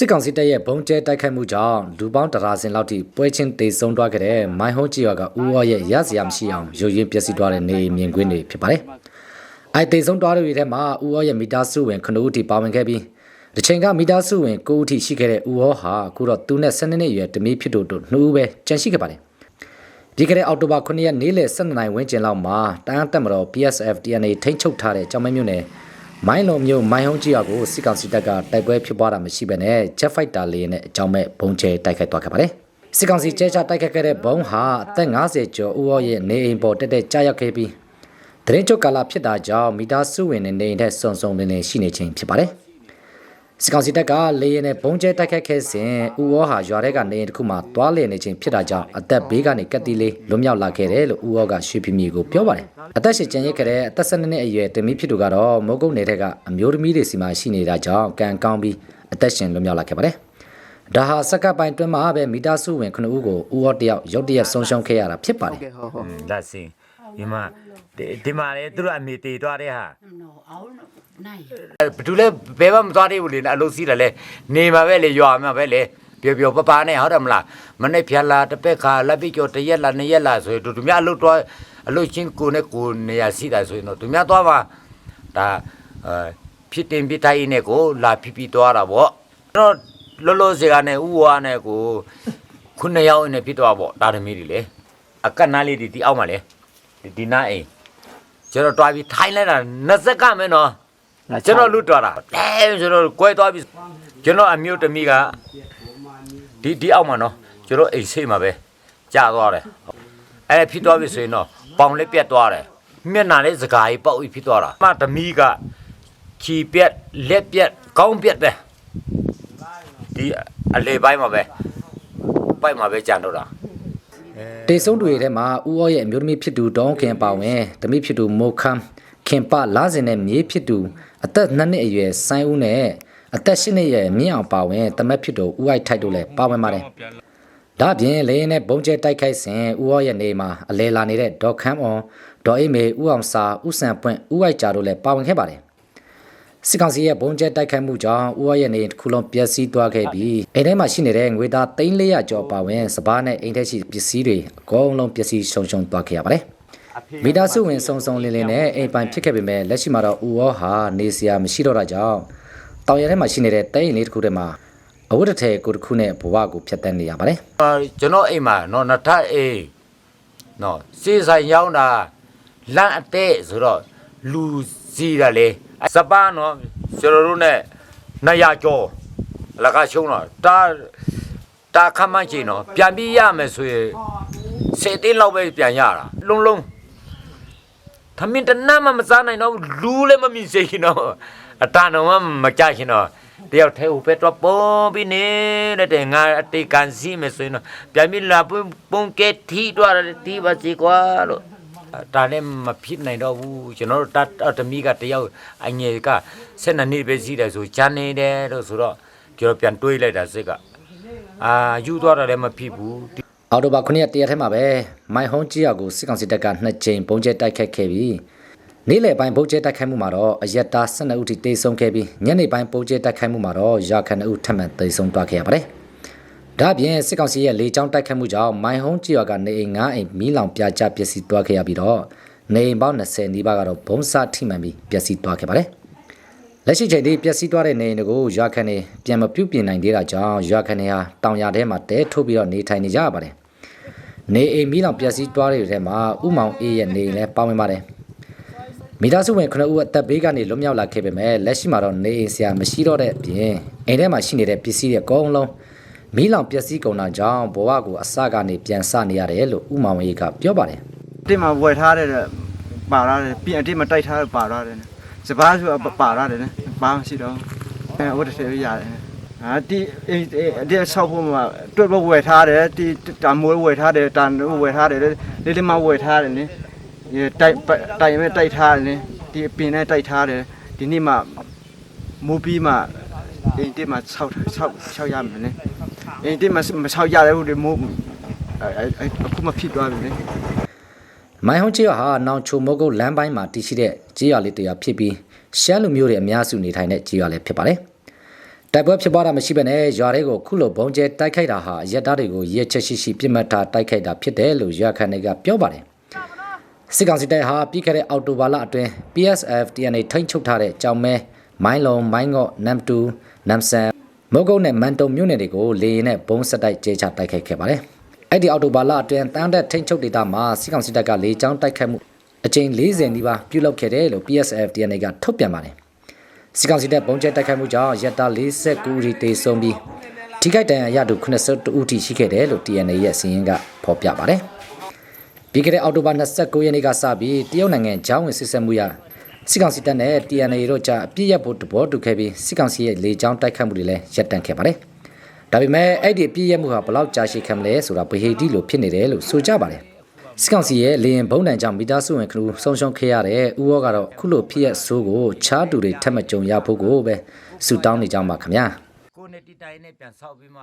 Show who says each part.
Speaker 1: စစ်ကောင်စီတပ်ရဲ့ဘုံကျဲတိုက်ခိုက်မှုကြောင့်လူပေါင်းတရာစင်လောက်ထိပွဲချင်းတေဆုံးသွားခဲ့တဲ့မိုင်းဟုံးကြီးရွာကဦးဝါရဲ့ရစရာမရှိအောင်ရုပ်ရင်းပျက်စီးသွားတဲ့နေမြင်ကွင်းတွေဖြစ်ပါတယ်။အဲတေဆုံးသွားတဲ့တွေထဲမှာဦးဝါရဲ့မီတာစုဝင်9ဦးထိပါဝင်ခဲ့ပြီးတစ်ချိန်ကမီတာစုဝင်9ဦးထိရှိခဲ့တဲ့ဦးဝါဟာအခုတော့သူနဲ့12နှစ်အရွယ်တမီးဖြစ်တို့တို့2ဦးပဲကျန်ရှိခဲ့ပါတယ်။ဒီကနေ့အောက်တိုဘာ9ရက်နေ့လယ်12နိုင်ဝန်းကျင်လောက်မှာတန်းတက်မတော် PSF TNA ထိန်းချုပ်ထားတဲ့ကြောင်မဲမြို့နယ် မိုင်းလုံးမျိုးမိုင်းဟုံးကြီးရွာကိုစစ်ကောင်စီတပ်ကတိုက်ပွဲဖြစ်ပွားတာမရှိဘဲနဲ့ Jet Fighter လေးနဲ့အကြောင်းမဲ့ဘုံကျဲတိုက်ခိုက်သွားခဲ့ပါတယ်။စစ်ကောင်စီကျဲချတိုက်ခိုက်ခဲ့တဲ့ဘုံဟာအသက်50ကျော်ဦးရောရဲ့နေအိမ်ပေါ်တက်တက်ကြားရောက်ခဲ့ပြီးတရင်ချုပ်ကာလဖြစ်တာကြောင့်မိသားစုဝင်တွေနေအိမ်ထက်စုံစုံလင်းလင်းရှိနေခြင်းဖြစ်ပါတယ်။ စစ်ကောင်စီတပ်ကလေရင်နဲ့ဘုံကျဲတိုက်ခိုက်ခဲ့စဉ်ဦးရောဟာရွာထဲကနေအိမ်တစ်ခုမှာတွားလည်နေခြင်းဖြစ်တာကြောင့်အသက်ဘေးကနေကက်တီလေးလွတ်မြောက်လာခဲ့တယ်လို့ဦးရောကရွှေပြမြေကိုပြောပါတယ်။အသက်ရှင်ကျန်ရစ်ခဲ့တဲ့အသက်12နှစ်အရွယ်တမီးဖြစ်သူကတော့မိုးကုတ်နယ်ထက်ကအမျိုးသမီးတွေစီမှာရှိနေတာကြောင့်ကံကောင်းပြီးအသက်ရှင်လွတ်မြောက်လာခဲ့ပါတယ်။ဒါဟာစက္ကပ်ပိုင်းတွင်းမှာပဲမိသားစုဝင်9ဦးကိုဦးရောတယောက်ရုတ်တရက်ဆုံးရှုံးခဲ့ရတာဖြစ်ပါတယ်
Speaker 2: ဟုတ်ဟုတ်ဟုတ်
Speaker 3: လက်စင်ဒီမှာဒီဒီမှာလေသူတို့အမေတည်သွားတဲ့ဟာ
Speaker 4: no aún no hay
Speaker 3: ဘယ်သူလဲဘယ်မှမသွားသေးဘူးလေအလုပ်စီးတယ်လေနေမှာပဲလေရွာမှာပဲလေပျော်ပျော်ပပနဲ့ဟုတ်တယ်မလားမနေ့ဖြာလာတစ်ပက်ခါလက်ပြီးကျော်တစ်ရက်လာနှစ်ရက်လာဆိုရင်တို့သူများအလုပ်တော့အလုပ်ချင်းကိုနဲ့ကိုနေရာစီးတာဆိုရင်တော့သူများသွားပါဒါအဲဖြစ်တင်ပြတိုင်းနဲ့ကိုလာဖိဖိသွားတာပေါ့တော့လောလောဆယ်ကနေဥဝါနဲ့ကိုခုနှစ်ယောက်နဲ့ဖြစ်သွားပေါ့တာသမီးတွေလေအကတ်နားလေးဒီဒီအောက်မှာလေဒီဒီနားအိမ်ကျွန်တော်တွားပြီးထိုင်းလိုက်တာနှစ်စက္ကန့်ပဲနော် ကျွန်တော်လွတ်သွားတာအဲကျွန်တော်ကွဲသွားပြီကျွန်တော်အမျိုးတမီကဒီဒီအောက်မှာနော်ကျွန်တော်အိမ်စိတ်မှာပဲကြာသွားတယ်အဲဖြစ်သွားပြီဆိုရင်တော့ပေါင်လေးပြတ်သွားတယ်မျက်နှာလေးစကားကြီးပေါက်ပြီးဖြစ်သွားတာမတမီကချီပြက်လက်ပြက်ကောင်းပြက်ပဲဒီအလေပိုင်းမှာပဲပိုက်မှာပဲကြံတော့တာ
Speaker 1: တေဆုံးတွေထဲမှာဦးရောရဲ့အမျိုးသမီးဖြစ်သူဒေါင်းခင်ပါဝင်တမိဖြစ်သူမိုခမ် ခင်ပလာစင်နဲ့မြေးဖြစ်သူအသက်2နှစ်အရွယ်ဆိုင်းဦးနဲ့အသက်8နှစ်အရွယ်မြင့်အောင်ပါဝင်တမက်ဖြစ်သူဦးအိုက်ထိုက်တို့လည်းပါဝင်ပါတယ်။ဒါ့အပြင်လေရင်နဲ့ဘုံကျဲတိုက်ခိုက်စဉ်ဦးရောရဲ့နေမှာအလဲလာနေတဲ့ဒေါ်ခမ်းအွန်ဒေါ်အိမေဦးအောင်စာဦးစံပွင့်ဦးအိုက်ကြာတို့လည်းပါဝင်ခဲ့ပါတယ်။စစ်ကောင်စီရဲ့ဘုံကျဲတိုက်ခိုက်မှုကြောင့်ဦးရောရဲ့နေတစ်ခုလုံးပျက်စီးသွားခဲ့ပြီးအိမ်ထဲမှာရှိနေတဲ့ငွေသား300ကျော်ပါဝင်စပားနဲ့အိမ်ထဲရှိပစ္စည်းတွေအကုန်လုံးပျက်စီးရှုံရှုံသွားခဲ့ရပါတယ်။ မိသားစုဝင်စုံစုံလင်းလင်းနဲ့အိမ်ပိုင်ဖြစ်ခဲ့ပေမဲ့လက်ရှိမှာတော့ဦးရောဟာနေစရာမရှိတော့တာကြောင့်တောင်ရထဲမှာရှိနေတဲ့တဲအိမ်လေးတစ်ခုထဲမှာအဝတ်တစ်ထည်ကိုတစ်ခုနဲ့ဘဝကိုဖျက်ဆီးနေရပါတယ်
Speaker 3: အာကျွန်တော်အိမ်မှာနော်နထအိမ်နော်စေးဆိုင်ရောက်တာလန့်အတဲ့ဆိုတော့လူစီတာလေစပားနော်ကျွန်တော်တို့ ਨੇ 200ကျော်အလကားရှုံးတော့တာတာခမ်းမချင်နော်ပြန်ပြီးရမယ်ဆိုရင်စေတင်းလောက်ပဲပြန်ရတာလုံးလုံး သမင်တနတ်မှမစားနိုင်တော့ဘူးလူလည်းမမြင်စေချင်တော့အတန်တော့မှမကြချင်တော့တယောက်ထဲဟိုပဲတော့ပုံပြီးနေတဲ့တဲ့ငါအတေကန်စီမယ်ဆိုရင်တော့ပြန်ပြီးလာပုံပုံကဲထီတော့တီးပါစီကွာလို့ဒါလည်းမဖြစ်နိုင်တော့ဘူးကျွန်တော်တို့တတ်တမီကတယောက်အငယ်ကဆက်နှစ်နှစ်ပဲစီးတယ်ဆိုချမ်းနေတယ်လို့ဆိုတော့ကျွန်တော်ပြန်တွေးလိုက်တာစိတ်ကအာယူသွားတာလည်းမဖြစ်ဘူး။
Speaker 1: အော်တိုဘာ9ရက်တရက်ထဲမှာပဲမိုင်ဟုံးကြီးရောက်ကိုစစ်ကောင်စီတပ်ကနှစ်ကြိမ်ပုံကျဲတိုက်ခတ်ခဲ့ပြီးနေ့လယ်ပိုင်းပုံကျဲတိုက်ခိုက်မှုမှာတော့အရက်သား12ဦးထိတေဆုံးခဲ့ပြီးညနေပိုင်းပုံကျဲတိုက်ခိုက်မှုမှာတော့ရာခဏဦးထပ်မံတေဆုံးသွားခဲ့ရပါတယ်။ဒါ့အပြင်စစ်ကောင်စီရဲ့လေကြောင်းတိုက်ခိုက်မှုကြောင့်မိုင်ဟုံးကြီးရောက်ကနေအိမ်9အိမ်မီးလောင်ပြာကျပျက်စီးသွားခဲ့ရပြီးတော့နေအိမ်ပေါင်း20နီးပါးကတော့ဘုံစထိမှန်ပြီးပျက်စီးသွားခဲ့ပါတယ်။ လက်ရှိချိန်ထိပျက်စီးသွားတဲ့နေအိမ်တွေကိုရာခဏပြန်မပြုတ်ပြင်နိုင်သေးတာကြောင့်ရာခဏဟာတောင်ရထဲမှာတဲထုတ်ပြီးတော့နေထိုင်နေကြရပါတယ်။နေအိမ်မီးလောင်ပျက်စီးသွားတဲ့ထဲမှာဥမောင်အေးရဲ့နေအိမ်လည်းပါဝင်ပါတယ်မိသားစုဝင်9ဦးအသက်ဘေးကနေလွတ်မြောက်လာခဲ့ပေမဲ့လက်ရှိမှာတော့နေအိမ်ဆရာမရှိတော့တဲ့အပြင်အိမ်ထဲမှာရှိနေတဲ့ပစ္စည်းတွေအကုန်လုံးမီးလောင်ပျက်စီးကုန်တာကြောင့်ဘဝကိုအစကနေပြန်ဆနေရတယ်လို့ဥမောင်အေးကပြောပါတယ်
Speaker 2: တစ်မှာဝယ်ထားတဲ့ပါရတယ်ပြင်အတစ်မှာတိုက်ထားတဲ့ပါရတယ် စပားဆိုပါရတယ်ဘာမှရှိတော့အဲဝတ်တစ်ထည်ရတယ်ဟာဒီအဒီဆောက်ဖို့မှာတွက်ဖို့ဝယ်ထားတယ်ဒီတာမွေးဝယ်ထားတယ်တန်ဝယ်ထားတယ်လေးလေးမဝယ်ထားတယ်နိတိုက်တိုက်မဲ့တိုက်ထားတယ်နိဒီပင်နဲ့တိုက်ထားတယ်ဒီနေ့မှမူပြီးမှအိမ်တစ်မှာဆောက်ဆောက်ဆောက်ရမယ်နိအိမ်တစ်မှာမဆောက်ရတဲ့ဘူးဒီမိုးအခုမှဖြစ်သွားပြီနိ
Speaker 1: မိုင်းဟုံးချေရဟာနောင်ချိုမိုးကုတ်လမ်းပိုင်းမှာတည်ရှိတဲ့ကြေးရွာလေးတစ်ရွာဖြစ်ပြီးရှမ်းလူမျိုးတွေအများစုနေထိုင်တဲ့ကြေးရွာလည်းဖြစ်ပါတယ်တိုက်ပွဲဖြစ်ပွားတာမရှိဘဲနဲ့ရွာတွေကိုခုလိုဘုံကျဲတိုက်ခိုက်တာဟာအရက်သားတွေကိုရဲချက်ရှိရှိပြစ်မှတ်ထားတိုက်ခိုက်တာဖြစ်တယ်လို့ရွာခံတွေကပြောပါတယ်စစ်ကောင်စီတပ်ဟာပြီးခဲ့တဲ့အောက်တိုဘာလအတွင်း PSF TNA ထိန်းချုပ်ထားတဲ့ကြောင်မဲမိုင်းလုံးမိုင်းငေါ့နမ်တူနမ်ဆန်မုတ်ကုတ်နဲ့မန်တုံမြို့နယ်တွေကိုလေရင်နဲ့ဘုံဆက်တိုက်ကျဲချတိုက်ခိုက်ခဲ့ပါတယ် အဲ့ဒီအောက်တိုဘာလအတွင်းတန်းတဲ့ထိန်းချုပ်ဒေသမှာစစ်ကောင်စီတပ်ကလေကြောင်းတိုက်ခိုက်မှုအကြိမ်40နီးပါးပြုလုပ်ခဲ့တယ်လို့ PSF TNA ကထုတ်ပြန်ပါတယ်စစ်ကောင်စီတပ်ပုံကျဲတိုက်ခိုက်မှုကြောင့်ရက်တာ49ဦးထိတေဆုံးပြီးထိခိုက်ဒဏ်ရာရသူ82ဦးထိရှိခဲ့တယ်လို့ TNA ရဲ့စီရင်ကဖော်ပြပါတယ်။ပြီးခဲ့တဲ့အောက်တိုဘာ29ရက်နေ့ကစပြီးတရုတ်နိုင်ငံဂျောင်းဝင်စစ်ဆက်မှုရစစ်ကောင်စီတပ်နဲ့ TNA တို့ကြားအပြစ်ရဖို့တဘောတူခဲ့ပြီးစစ်ကောင်စီရဲ့လေကြောင်းတိုက်ခိုက်မှုတွေလည်းရပ်တန့်ခဲ့ပါတယ်။ ဒါပေမဲ့အဲ့ဒီအပြစ်ရမှုဟာဘယ်လောက်ကြာရှည်ခံမလဲဆိုတာဗဟိတိလို့ဖြစ်နေတယ်လို့ဆိုကြပါတယ်။စစ်ကောင်စီရဲ့လေရင်ဘုံတန်ကြောင့်မိသားစုဝင်ခလူဆုံးရှုံးခဲ့ရတဲ့ဥရောကတော့ခုလိုဖြစ်ရဆိုးကိုချားတူတွေထက်မကြုံရဖို့ကိုပဲဆူတောင်းနေကြမှာခင်ဗျာ
Speaker 3: ကိုယ်နဲ့တိတိုင်းနဲ့ပြန်ဆောက်ပြီးမှ